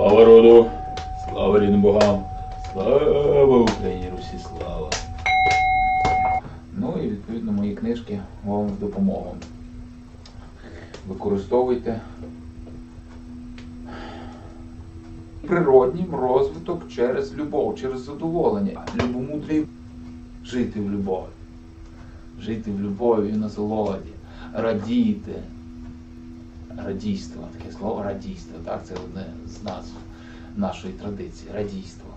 Слава роду, слава рідним богам, слава Україні, Русі, слава. Ну і відповідно мої книжки вам в допомогу. Використовуйте природнім розвиток через любов, через задоволення. Любомудрий жити в любові. Жити в любові і насолоді, радіти. Радійство, таке слово радійство, так? Це одне з назв нашої традиції. Радійство,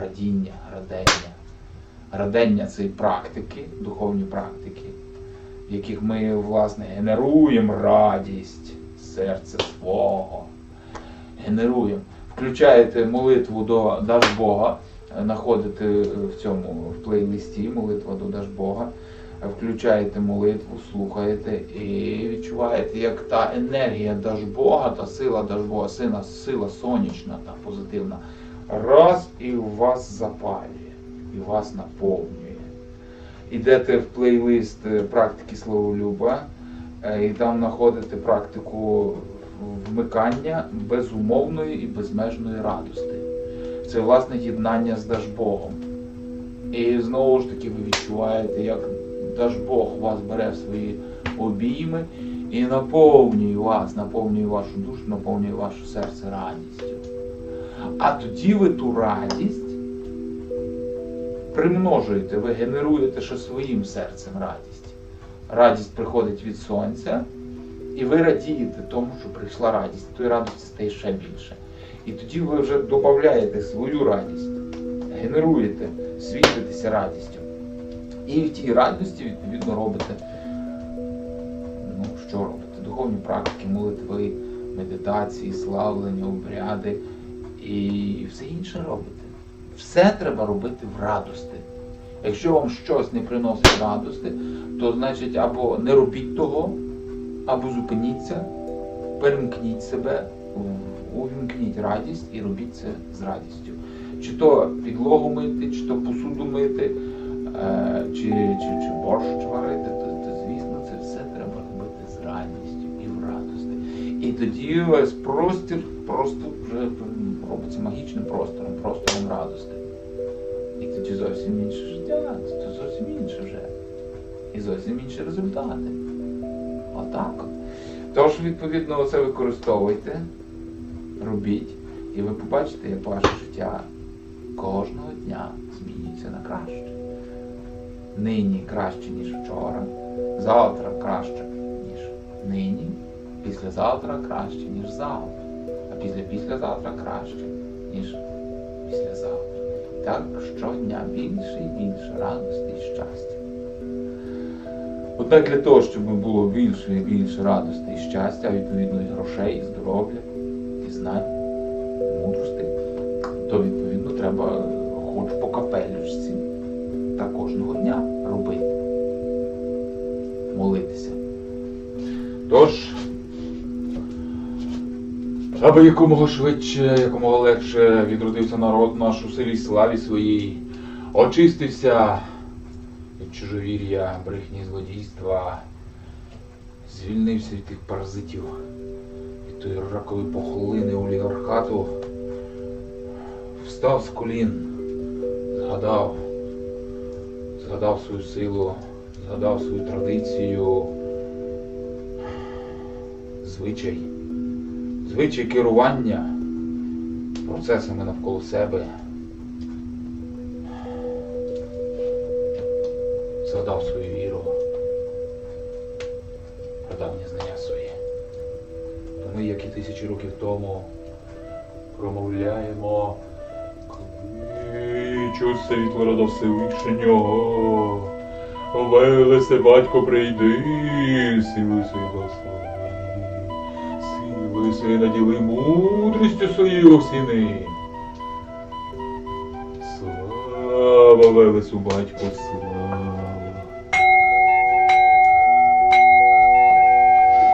радіння, радення. Радення це практики, духовні практики, в яких ми, власне, генеруємо радість серця свого. Генеруємо. Включаєте молитву до Дажбога, знаходите в цьому в плейлисті молитва до Дажбога включаєте молитву, слухаєте і відчуваєте, як та енергія Дажбога, та сила Дажбога, сина, сила сонячна та позитивна, раз і вас запалює, і вас наповнює. Ідете в плейлист е, практики Словолюба, е, і там знаходите практику вмикання безумовної і безмежної радости. Це власне єднання з Дажбогом. І знову ж таки ви відчуваєте, як Дажбог вас бере в свої обійми і наповнює вас, наповнює вашу душу, наповнює ваше серце радістю. А тоді ви ту радість примножуєте, ви генеруєте ще своїм серцем радість. Радість приходить від сонця, і ви радієте тому, що прийшла радість. Тої радості стає ще більше. І тоді ви вже додаєте свою радість, генеруєте, світитеся радістю. І в тій радості, відповідно, робите, ну, що робите? Духовні практики, молитви, медитації, славлення, обряди і все інше робите. Все треба робити в радости. Якщо вам щось не приносить радости, то значить або не робіть того, або зупиніться, перемкніть себе, увімкніть радість і робіть це з радістю. Чи то підлогу мити, чи то посуду мити, чи, чи, чи борщ варити, то, то звісно це все треба робити з радістю і в радості. І тоді весь простір просто вже робиться магічним простором, простором радости. І тоді зовсім інше життя, це зовсім інше вже. І зовсім інші результати. Отак от. Тож, відповідно, це використовуйте, робіть, і ви побачите, як ваше життя кожного дня змінюється на краще. Нині краще, ніж вчора, завтра краще, ніж нині, післязавтра краще, ніж завтра, а після післязавтра краще, ніж післязавтра. Так щодня більше і більше радості і щастя. Однак для того, щоб було більше і більше радості і щастя, відповідно і грошей, і здоров'я, і знань, і мудрості, то відповідно треба хоч по капелюшці та кожного дня робити. Молитися. Тож, аби якомога швидше, якомога легше відродився народ наш у селі славі своїй, очистився від чужовір'я, брехні злодійства, звільнився від тих паразитів, від тої ракової похолини олігархату, встав з колін, згадав, згадав свою силу, згадав свою традицію, звичай, звичай керування процесами навколо себе. згадав свою віру, прадавнє знання своє. Ми, як і тисячі років тому, промовляємо кличу світло рода Всевишнього, Велесе, батько, прийди, сили свої благослови, сили свої наділи мудрістю свою всіни. Слава Велесу, батько, слава.